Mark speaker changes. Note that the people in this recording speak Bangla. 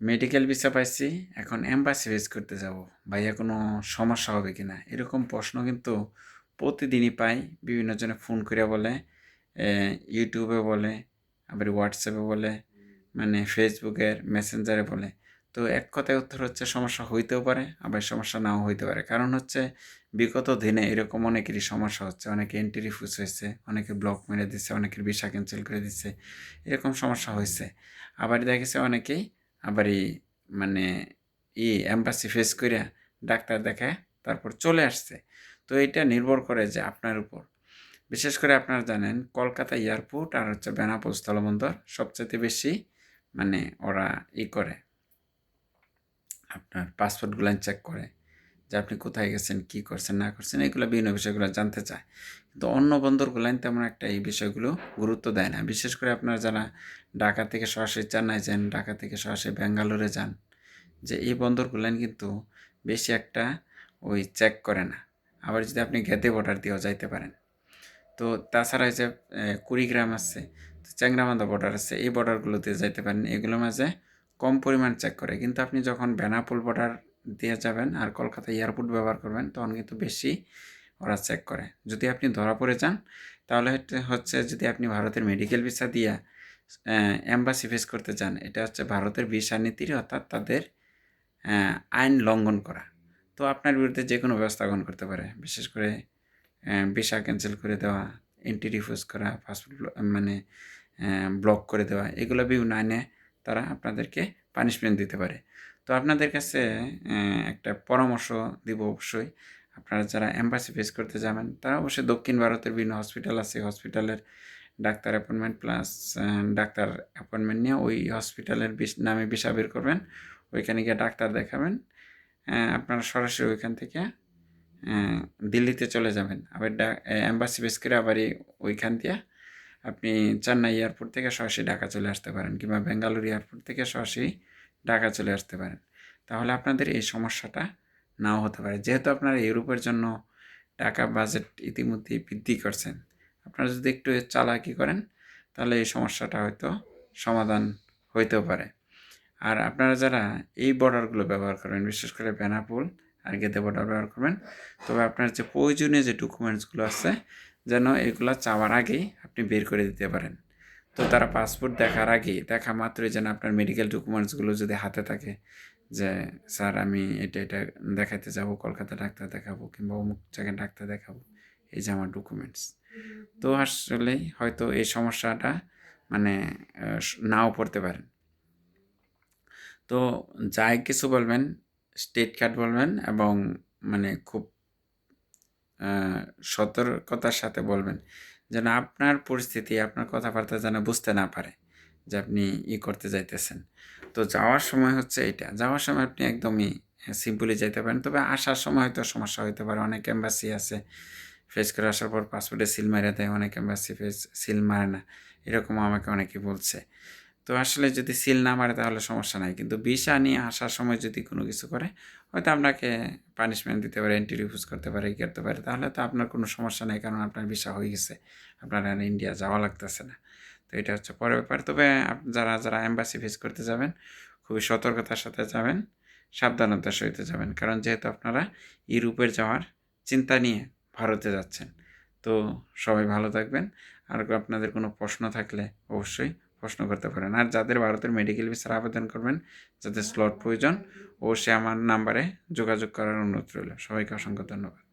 Speaker 1: মেডিকেল ভিসা পাইছি, এখন এম্বাসি ফেস করতে যাব। ভাইয়া কোনো সমস্যা হবে কি না এরকম প্রশ্ন কিন্তু প্রতিদিনই পাই। বিভিন্ন জনে ফোন করে বলে ইউটিউবে বলে, আবার হোয়াটসঅ্যাপে বলে মানে ফেসবুকের মেসেঞ্জারে বলে। তো এক কথায় উত্তর হচ্ছে সমস্যা হইতেও পারে, আবার সমস্যা নাও হইতে পারে। কারণ হচ্ছে বিগত দিনে এরকম অনেকেরই সমস্যা হচ্ছে। অনেকে এন্ট্রি রিফিউজ হয়েছে, অনেকে ব্লক মেরে দিচ্ছে অনেকের ভিসা ক্যান্সেল করে দিচ্ছে এরকম সমস্যা হয়েছে আবার দেখেছে অনেকেই আবার এই মানে ই অ্যাম্বাসি ফেস করে ডাক্তার দেখায় তারপর চলে আসছে। তো এটা নির্ভর করে যে আপনার উপর। বিশেষ করে আপনারা জানেন, কলকাতা এয়ারপোর্ট আর হচ্ছে বেনাপোল স্থলবন্দর সবচেয়ে বেশি মানে ওরা ই করে। আপনার পাসপোর্টগুলো চেক করে। যে আপনি কোথায় গেছেন, কী করছেন, না করছেন, এগুলো বিভিন্ন বিষয়গুলো জানতে চায়। কিন্তু অন্য বন্দরগুলাইন তেমন একটা এই বিষয়গুলো গুরুত্ব দেয় না। বিশেষ করে আপনারা যারা ঢাকা থেকে সরাসরি চেন্নাই যান, ঢাকা থেকে সরাসরি ব্যাঙ্গালোরে যান, যে এই বন্দরগুলাইন কিন্তু বেশি একটা ওই চেক করে না। আবার যদি আপনি গেদে বর্ডার দিয়েও যাইতে পারেন। তো তাছাড়া এই যে কুড়িগ্রাম আছে, তো চ্যাংরামান্দা বর্ডার আছে, এই বর্ডারগুলোতে যাইতে পারেন। এগুলোর মাঝে কম পরিমাণ চেক করে। কিন্তু আপনি যখন বেনাপুল বর্ডার দিয়ে যাবেন আর কলকাতা এয়ারপোর্ট ব্যবহার করবেন, তখন কিন্তু বেশি ওরা চেক করে। যদি আপনি ধরা পড়ে যান, তাহলে হচ্ছে- যদি আপনি ভারতের মেডিকেল ভিসা দিয়ে অ্যাম্বাসি ফেস করতে চান, এটা হচ্ছে ভারতের ভিসা নীতির অর্থাৎ তাদের আইন লঙ্ঘন করা। তো আপনার বিরুদ্ধে যে কোনো ব্যবস্থা গ্রহণ করতে পারে। বিশেষ করে ভিসা ক্যান্সেল করে দেওয়া এন্ট্রি রিফিউজ করা পাসপোর্ট মানে ব্লক করে দেওয়া, এগুলো বিভিন্ন আইনে তারা আপনাদেরকে পানিশমেন্ট দিতে পারে। তো আপনাদের কাছে একটা পরামর্শ দিব অবশ্যই। আপনারা যারা অ্যাম্বাসি ফেস করতে যাবেন, তারা অবশ্যই দক্ষিণ ভারতের বিভিন্ন হসপিটাল আছে। হসপিটালের doctor appointment plus doctor appointment নিয়ে ওই হসপিটালের নামে বিষা বের করবেন। ওইখানে গিয়ে ডাক্তার দেখাবেন। আপনারা সরাসরি ওইখান থেকে দিল্লিতে চলে যাবেন। আবার অ্যাম্বাসি বেস করে আবার এই- ওইখান দিয়ে আপনি চেন্নাই এয়ারপোর্ট থেকে সরাসরি ঢাকা চলে আসতে পারেন কিংবা বেঙ্গালুরু এয়ারপোর্ট থেকে সরাসরি ঢাকা চলে আসতে পারেন। তাহলে আপনাদের এই সমস্যাটা নাও হতে পারে। যেহেতু আপনারা ইউরোপের জন্য টাকা বাজেট ইতিমধ্যে বৃদ্ধি করছেন, আপনারা যদি একটু চালাকি করেন, তাহলে এই সমস্যাটা হয়তো সমাধান হইতেও পারে। আর আপনারা যারা এই বর্ডারগুলো ব্যবহার করবেন, বিশেষ করে বেনাপুল আর গেদে বর্ডার ব্যবহার করবেন, তবে আপনার যে প্রয়োজনীয় যে ডকুমেন্টসগুলো আছে, যেন এগুলো চাওয়ার আগেই আপনি বের করে দিতে পারেন। তো তারা পাসপোর্ট দেখার আগেই, দেখা মাত্রই যেন আপনার মেডিকেল ডকুমেন্টসগুলো যদি হাতে থাকে যে, স্যার, আমি এটা এটা দেখাতে যাব, কলকাতা ডাক্তার দেখাবো কিংবা অমুক জায়গায় ডাক্তার দেখাবো। এই যে আমার ডকুমেন্টস তো আসলে হয়তো এই সমস্যাটা মানে নাও পড়তে পারেন। তো যাই কিছু বলবেন স্টেট কার্ড বলবেন এবং মানে খুব সতর্কতার সাথে বলবেন যেন আপনার পরিস্থিতি, আপনার কথাবার্তা যেন বুঝতে না পারে যে আপনি ই করতে যাইতেছেন। তো যাওয়ার সময় হচ্ছে এটা যাওয়ার সময় আপনি একদমই সিম্পলি যাইতে পারেন। তবে আসার সময় হয়তো সমস্যা হইতে পারে। অনেক এম্বাসি আছে। ফেস করে আসার পর পাসপোর্টে সিল মারে দেয়। অনেক এম্বাসি ফেস সিল মারে না। এরকম আমাকে অনেকে বলছে। তো আসলে যদি সিল না মারে তাহলে সমস্যা নাই। কিন্তু ভিসা নিয়ে আসার সময় যদি কোনো কিছু করে, হয়তো আপনাকে পানিশমেন্ট দিতে পারে এন্ট্রি রিফিউজ করতে পারে করতে পারে। তাহলে তো আপনার কোনো সমস্যা নেই, কারণ আপনার ভিসা হয়ে গেছে। আপনার আর ইন্ডিয়া যাওয়া লাগতেছে না। তো এটা হচ্ছে পরের ব্যাপার। তবে যারা যারা এম্বাসি ফেস করতে যাবেন, খুবই সতর্কতার সাথে যাবেন, সাবধানতার সহিত যাবেন। কারণ যেহেতু আপনারা ইউরোপের যাওয়ার চিন্তা নিয়ে ভারতে যাচ্ছেন, তো সবাই ভালো থাকবেন। আর আপনাদের কোনো প্রশ্ন থাকলে অবশ্যই প্রশ্ন করতে পারেন। আর যাদের ভারতের মেডিকেল ভিসার আবেদন করবেন, যাদের স্লট প্রয়োজন ও সে আমার নাম্বারে যোগাযোগ করার অনুরোধ রইল। সবাইকে অসংখ্য ধন্যবাদ।